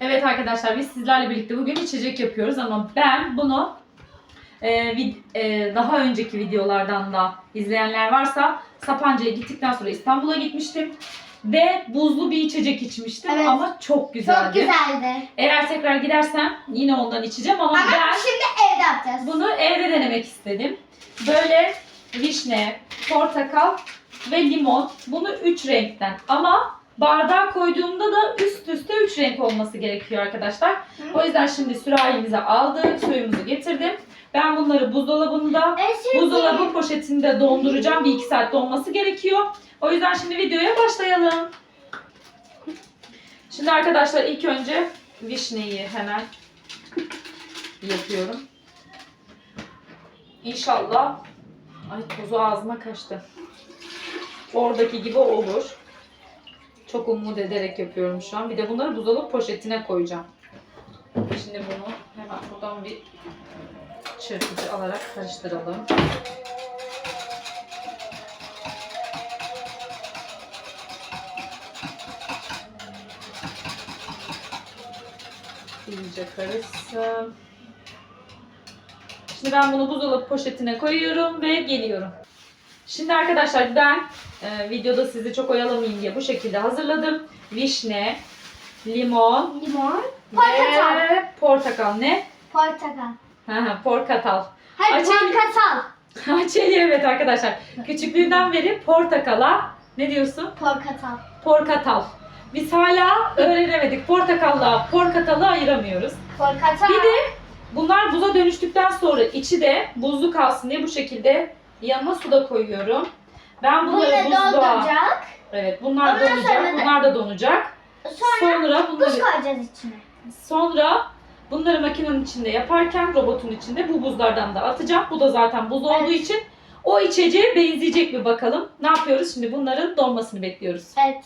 Evet arkadaşlar biz sizlerle birlikte bugün içecek yapıyoruz ama ben bunu e, vid- e, daha önceki videolardan da izleyenler varsa Sapanca'ya gittikten sonra İstanbul'a gitmiştim ve buzlu bir içecek içmiştim Evet. ama çok güzeldi. Çok güzeldi. Eğer tekrar gidersem yine ondan içeceğim ama, Ama ben şimdi evde yapacağız. bunu evde denemek istedim. Böyle vişne, portakal ve limon. Bunu 3 renkten ama bardağa koyduğumda da üst üste 3 renk olması gerekiyor arkadaşlar. O yüzden şimdi sürahimize aldık, suyumuzu getirdim. Ben bunları buzdolabında, sevdiğim- buzdolabı poşetinde donduracağım. Bir iki saat donması gerekiyor. O yüzden şimdi videoya başlayalım. Şimdi arkadaşlar ilk önce vişneyi hemen yapıyorum. İnşallah ay tozu ağzıma kaçtı. Oradaki gibi olur. Çok umut ederek yapıyorum şu an. Bir de bunları buzdolabı poşetine koyacağım. Şimdi bunu hemen buradan bir çırpıcı alarak karıştıralım. İyice karışsın. Şimdi ben bunu buzdolabı poşetine koyuyorum ve geliyorum. Şimdi arkadaşlar ben e, videoda sizi çok oyalamayayım diye bu şekilde hazırladım. Vişne, limon Limon. Portakal. ve portakal ne? Portakal. Hı, Portakal. Hayır Açayım. portakal. Açeli evet arkadaşlar. Küçüklüğünden beri portakala ne diyorsun? Portakal. Porkatal. Biz hala öğrenemedik. Portakalla porkatalı ayıramıyoruz. Portakal. Bir de bunlar buza dönüştükten sonra içi de buzlu kalsın diye bu şekilde yanına su da koyuyorum. Ben Bunu bunları buzluğa... dolduracak. Evet bunlar Ondan donacak. sonra da- Bunlar da donacak. Sonra Sonra buz bunları koyacağız içine. sonra bunları makinenin içinde yaparken robotun içinde bu buzlardan da atacağım. Bu da zaten buz olduğu Evet. için o içeceğe benzeyecek mi bakalım. Ne yapıyoruz? Şimdi bunların donmasını bekliyoruz. Evet.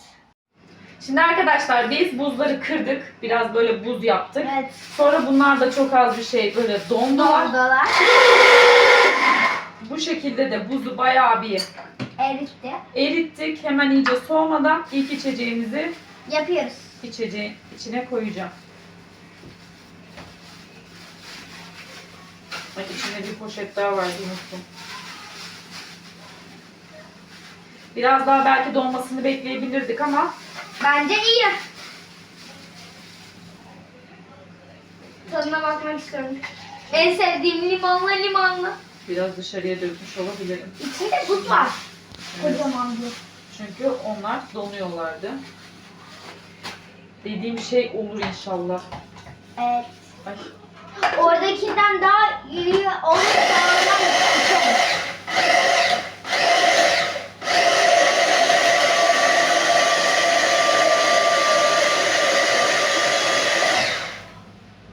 Şimdi arkadaşlar biz buzları kırdık. Biraz böyle buz yaptık. Evet. Sonra bunlar da çok az bir şey böyle dondular. Doldular. Şekilde de buzu bayağı bir Eritti. erittik. Hemen iyice soğumadan ilk içeceğimizi Yapıyoruz. içeceğin içine koyacağım. Ay içinde bir poşet daha vardı unuttum. Biraz daha belki donmasını bekleyebilirdik ama Bence iyi. Tadına bakmak istiyorum. En sevdiğim limonlu limonlu. Biraz dışarıya dökmüş olabilirim. İçinde buz var. Evet. Kocaman bir. Çünkü onlar donuyorlardı. Dediğim şey olur inşallah. Evet. Ay. Oradakinden daha iyi olursa.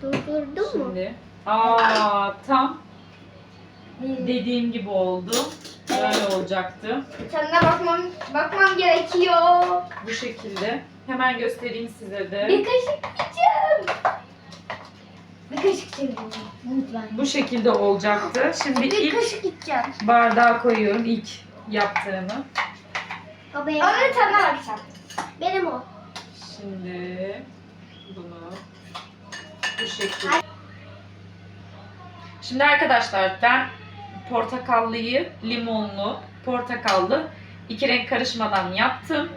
Durdurdun mu? Şimdi. Aa tam. Dediğim gibi oldu. Böyle olacaktı. Tadına bakmam, bakmam gerekiyor. Bu şekilde. Hemen göstereyim size de. Bir kaşık yiyeceğim. Bir kaşık çevireceğim. Lütfen. Bu şekilde olacaktı. Şimdi Bir ilk kaşık içeceğim. bardağa koyuyorum ilk yaptığımı. Onun tadına bakacağım. Benim o. Şimdi bunu bu şekilde. Şimdi arkadaşlar ben portakallıyı limonlu, portakallı iki renk karışmadan yaptım.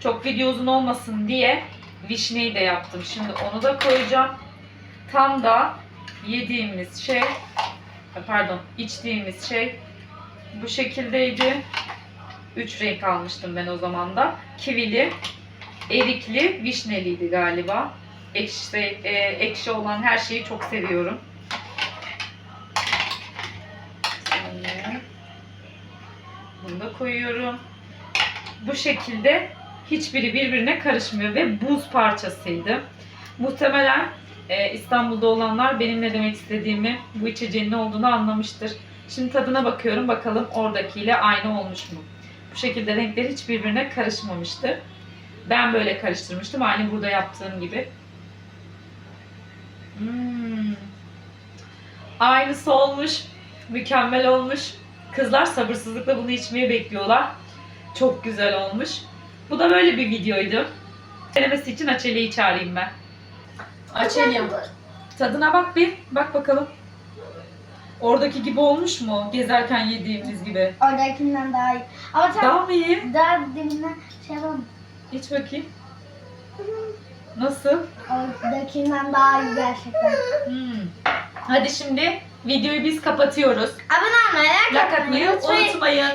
Çok video uzun olmasın diye vişneyi de yaptım. Şimdi onu da koyacağım. Tam da yediğimiz şey pardon içtiğimiz şey bu şekildeydi. Üç renk almıştım ben o zaman da. Kivili, erikli, vişneliydi galiba. Ekşi, e, ekşi olan her şeyi çok seviyorum. Şimdi bunu da koyuyorum. Bu şekilde hiçbiri birbirine karışmıyor ve buz parçasıydı. Muhtemelen e, İstanbul'da olanlar benim ne demek istediğimi, bu içeceğin ne olduğunu anlamıştır. Şimdi tadına bakıyorum bakalım oradakiyle aynı olmuş mu? Bu şekilde renkler hiç birbirine karışmamıştı. Ben böyle karıştırmıştım. Aynı burada yaptığım gibi. Hmm. Aynısı olmuş. Mükemmel olmuş. Kızlar sabırsızlıkla bunu içmeyi bekliyorlar. Çok güzel olmuş. Bu da böyle bir videoydu. Denemesi için Açeli'yi çağırayım ben. Aç Elia. Tadına bak bir. Bak bakalım. Oradaki gibi olmuş mu? Gezerken yediğimiz gibi. Oradakinden daha iyi. Ama sen Daha mı iyi? daha deminden şey yapalım. İç bakayım. Nasıl? Oradakinden daha iyi gerçekten. Hmm. Hadi şimdi videoyu biz kapatıyoruz. Abone olmayı, like atmayı unutmayın.